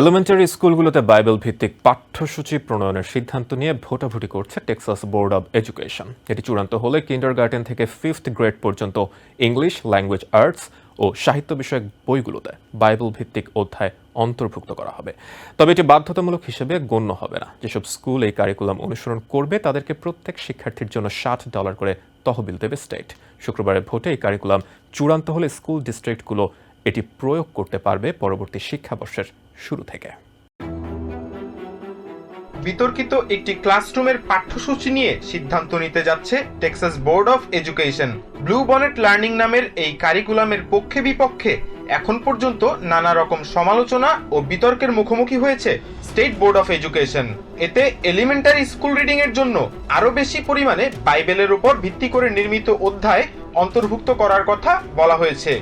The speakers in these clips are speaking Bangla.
এলিমেন্টারি স্কুলগুলোতে বাইবেল ভিত্তিক পাঠ্যসূচি প্রণয়নের সিদ্ধান্ত নিয়ে ভোটাভুটি করছে টেক্সাস বোর্ড অব এডুকেশন এটি চূড়ান্ত হলে কিন্ডার গার্ডেন থেকে ফিফথ গ্রেড পর্যন্ত ইংলিশ ল্যাঙ্গুয়েজ আর্টস ও সাহিত্য বিষয়ক বইগুলোতে বাইবেল ভিত্তিক অধ্যায় অন্তর্ভুক্ত করা হবে। তবে এটি বাধ্যতামূলক হিসেবে গণ্য হবে না। যেসব স্কুল এই কারিকুলাম অনুসরণ করবে, তাদেরকে প্রত্যেক শিক্ষার্থীর জন্য ষাট ডলার করে তহবিল দেবে স্টেট শুক্রবারের ভোটে এই কারিকুলাম চূড়ান্ত হলে স্কুল ডিস্ট্রিক্টগুলো এটি প্রয়োগ করতে পারবে পরবর্তী শিক্ষাবর্ষের শুরু থেকে। বিতর্কিত একটি ক্লাসরুমের পাঠ্যসূচি নিয়ে সিদ্ধান্ত নিতে যাচ্ছে Texas board of education. Bluebonnet learning নামের এই কারিকুলামের পক্ষে বিপক্ষে এখন পর্যন্ত নানা রকম সমালোচনা ও বিতর্কের মুখোমুখি হয়েছে স্টেট বোর্ড অফ এডুকেশন। এতে এলিমেন্টারি স্কুল রিডিং এর জন্য আরও বেশি পরিমাণে বাইবেলের উপর ভিত্তি করে নির্মিত অধ্যায় অন্তর্ভুক্ত করার কথা বলা হয়েছে।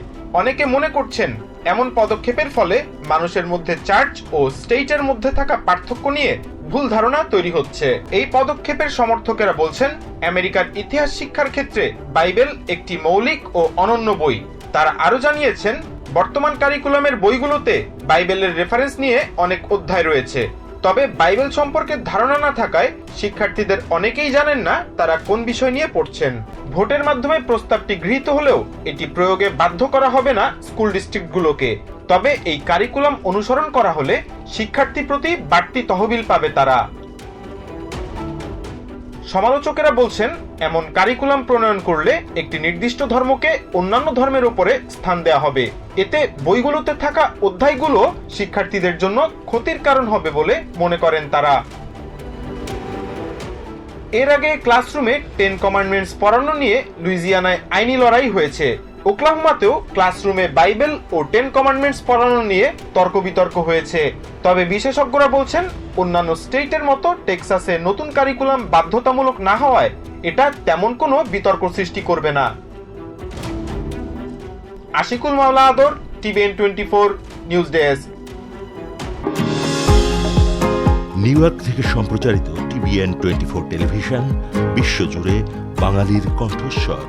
অনেকে মনে করছেন এমন পদক্ষেপের ফলে মানুষের মধ্যে চার্চ ও স্টেটের মধ্যে থাকা পার্থক্য নিয়ে ভুল ধারণা তৈরি হচ্ছে। এই পদক্ষেপের সমর্থকেরা বলছেন, আমেরিকার ইতিহাস শিক্ষার ক্ষেত্রে বাইবেল একটি মৌলিক ও অনন্য বই। তারা আরও জানিয়েছেন, বর্তমান কারিকুলামের বইগুলোতে বাইবেলের রেফারেন্স নিয়ে অনেক অধ্যায় রয়েছে। তবে বাইবেল সম্পর্কে ধারণা না থাকায় শিক্ষার্থীদের অনেকেই জানেন না তারা কোন বিষয় নিয়ে পড়ছেন। ভোটের মাধ্যমে প্রস্তাবটি গৃহীত হলেও এটি প্রয়োগে বাধ্য করা হবে না স্কুল ডিস্ট্রিক্টগুলোকে। তবে এই কারিকুলাম অনুসরণ করা হলে শিক্ষার্থী প্রতি বাড়তি তহবিল পাবে তারা। সমালোচকেরা বলছেন, এমন কারিকুলাম প্রণয়ন করলে একটি নির্দিষ্ট ধর্মকে অন্যান্য ধর্মের উপরে স্থান দেওয়া হবে। এতে বইগুলোতে থাকা অধ্যায়গুলো শিক্ষার্থীদের জন্য ক্ষতির কারণ হবে বলে মনে করেন তারা। এর আগে ক্লাসরুমে টেন কমান্ডমেন্টস পড়ানো নিয়ে লুইজিয়ানায় আইনি লড়াই হয়েছে। ওকলাহোমাতেও ক্লাসরুমে বাইবেল ও টেন কমান্ডমেন্টস পড়ানো নিয়ে তর্ক বিতর্ক হয়েছে। তবে বিশেষজ্ঞরা বলছেন, অন্যান্য স্টেটের মতো টেক্সাসে নতুন কারিকুলাম বাধ্যতামূলক না হওয়ায় এটা তেমন কোনো বিতর্ক সৃষ্টি করবে না। Ashikul Maula Adar TVN twenty four news desk New York থেকে সম্প্রচারিত টিভিএন টোয়েন্টি ফোর টেলিভিশন, বিশ্বজুড়ে বাঙালির কণ্ঠস্বর।